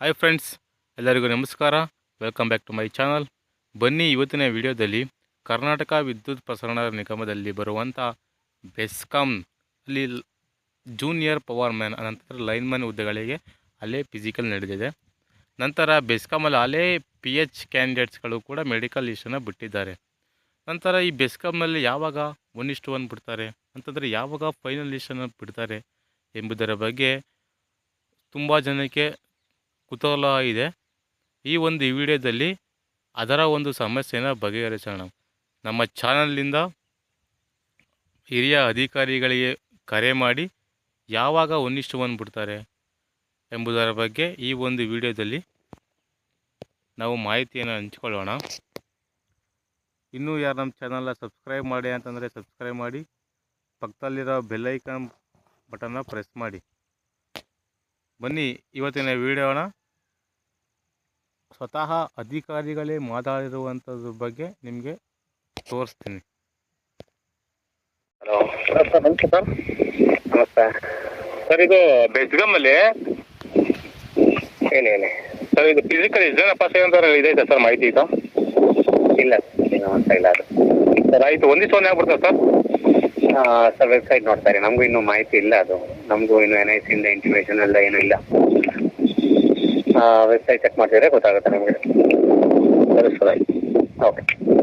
Hi friends ಎಲ್ಲರಿಗೂ ನಮಸ್ಕಾರ. Welcome back to my channel ಬನ್ನಿ ಇವತ್ತಿನ ವಿಡಿಯೋದಲ್ಲಿ ಕರ್ನಾಟಕ ವಿದ್ಯುತ್ ಪ್ರಸರಣ ನಿಗಮದಲ್ಲಿ ಬರುವಂಥ ಬೆಸ್ಕಾಮ್ ಅಲ್ಲಿ ಜೂನಿಯರ್ ಪವರ್ ಮ್ಯಾನ್ ಅನಂತರ ಲೈನ್ ಮ್ಯಾನ್ ಹುದ್ದೆಗಳಿಗೆ ಅಲ್ಲೇ ಫಿಸಿಕಲ್ ನಡೆದಿದೆ. ನಂತರ ಬೆಸ್ಕಾಮಲ್ಲಿ ಅಲ್ಲೇ ಪಿ ಎಚ್ ಕ್ಯಾಂಡಿಡೇಟ್ಸ್ಗಳು ಕೂಡ ಮೆಡಿಕಲ್ ಲಿಸ್ಟನ್ನು ಬಿಟ್ಟಿದ್ದಾರೆ. ನಂತರ ಈ ಬೆಸ್ಕಾಮಲ್ಲಿ ಯಾವಾಗ ಒನ್ ಇಷ್ಟು ಒನ್ ಬಿಡ್ತಾರೆ? ಅಂತಂದರೆ ಯಾವಾಗ ಫೈನಲ್ ಲಿಸ್ಟನ್ನು ಬಿಡ್ತಾರೆ ಎಂಬುದರ ಬಗ್ಗೆ ತುಂಬ ಜನಕ್ಕೆ ಕುತೂಹಲ ಇದೆ. ಈ ಒಂದು ವಿಡಿಯೋದಲ್ಲಿ ಅದರ ಒಂದು ಸಮಸ್ಯೆನ ಬಗೆಹರಿಸೋಣ. ನಮ್ಮ ಚಾನಲ್ನಿಂದ ಹಿರಿಯ ಅಧಿಕಾರಿಗಳಿಗೆ ಕರೆ ಮಾಡಿ ಯಾವಾಗ ಒಂದಿಷ್ಟು ಬಂದುಬಿಡ್ತಾರೆ ಎಂಬುದರ ಬಗ್ಗೆ ಈ ಒಂದು ವಿಡಿಯೋದಲ್ಲಿ ನಾವು ಮಾಹಿತಿಯನ್ನು ಹಂಚ್ಕೊಳ್ಳೋಣ. ಇನ್ನೂ ಯಾರು ನಮ್ಮ ಚಾನಲ್ನ ಸಬ್ಸ್ಕ್ರೈಬ್ ಮಾಡಿ ಅಂತಂದರೆ ಸಬ್ಸ್ಕ್ರೈಬ್ ಮಾಡಿ, ಪಕ್ಕದಲ್ಲಿರೋ ಬೆಲ್ಲೈಕನ್ ಬಟನ್ನ ಪ್ರೆಸ್ ಮಾಡಿ. ಬನ್ನಿ, ಇವತ್ತಿನ ವಿಡಿಯೋನ ಸ್ವತಃ ಅಧಿಕಾರಿಗಳೇ ಮಾತಾಡಿರುವಂಥದ್ರ ಬಗ್ಗೆ ನಿಮಗೆ ತೋರಿಸ್ತೀನಿ. ಸರ್ ನಮಸ್ತೆ. ಸರ್, ಇದು ಬೆಸ್ಗಮಲ್ಲಿ ಹೇಳಿ ಹೇಳಿ ಸರ್, ಇದು ಫಿಸಿಕಲ್ ಎಕ್ಸಾಮ್ ಪಾಸ್ ಅಂತ ಇದೈತೆ ಸರ್ ಮಾಹಿತಿ ಇದು? ಇಲ್ಲ ಇಲ್ಲ ಸರ್, ಆಯಿತು ಒಂದಿಷ್ಟು ಒಂದೇ ಆಗ್ಬಿಡ್ತಾರೆ ಸರ್. ಸರ್ ವೆಬ್ಸೈಟ್ ನೋಡ್ತಾರೆ. ನಮಗೂ ಇನ್ನೂ ಮಾಹಿತಿ ಇಲ್ಲ ಅದು. ನಮಗೂ ಇನ್ನು ಎನ್ ಐ ಸಿಂದ ಇಂಟಿಮೇಷನ್ ಎಲ್ಲ ಏನೂ ಇಲ್ಲ. ವೆಬ್ಸೈಟ್ ಚೆಕ್ ಮಾಡ್ತಿದ್ರೆ ಗೊತ್ತಾಗುತ್ತೆ ನಮಗೆ. ಓಕೆ